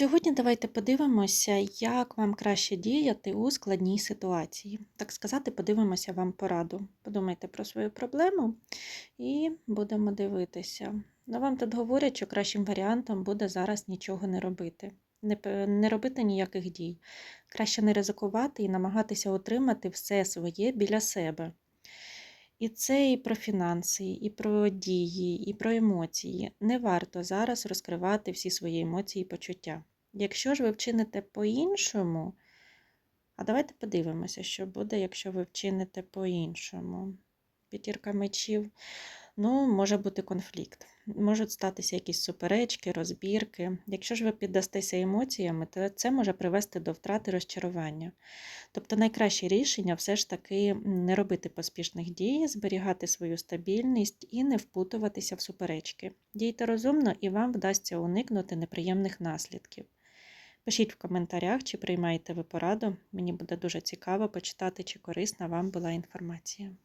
Сьогодні давайте подивимося, як вам краще діяти у складній ситуації. Так сказати, подивимося вам пораду. Подумайте про свою проблему і будемо дивитися. Ну, вам тут говорять, що кращим варіантом буде зараз нічого не робити, не, не робити ніяких дій. Краще не ризикувати і намагатися отримати все своє біля себе. І це і про фінанси, і про дії, і про емоції. Не варто зараз розкривати всі свої емоції і почуття. Якщо ж ви вчините по-іншому, а давайте подивимося, що буде, якщо ви вчините по-іншому. П'ятірка мечів, ну, може бути конфлікт. Можуть статися якісь суперечки, розбірки. Якщо ж ви піддастеся емоціями, то це може привести до втрати розчарування. Тобто найкраще рішення все ж таки не робити поспішних дій, зберігати свою стабільність і не впутуватися в суперечки. Дійте розумно і вам вдасться уникнути неприємних наслідків. Пишіть в коментарях, чи приймаєте ви пораду. Мені буде дуже цікаво почитати, чи корисна вам була інформація.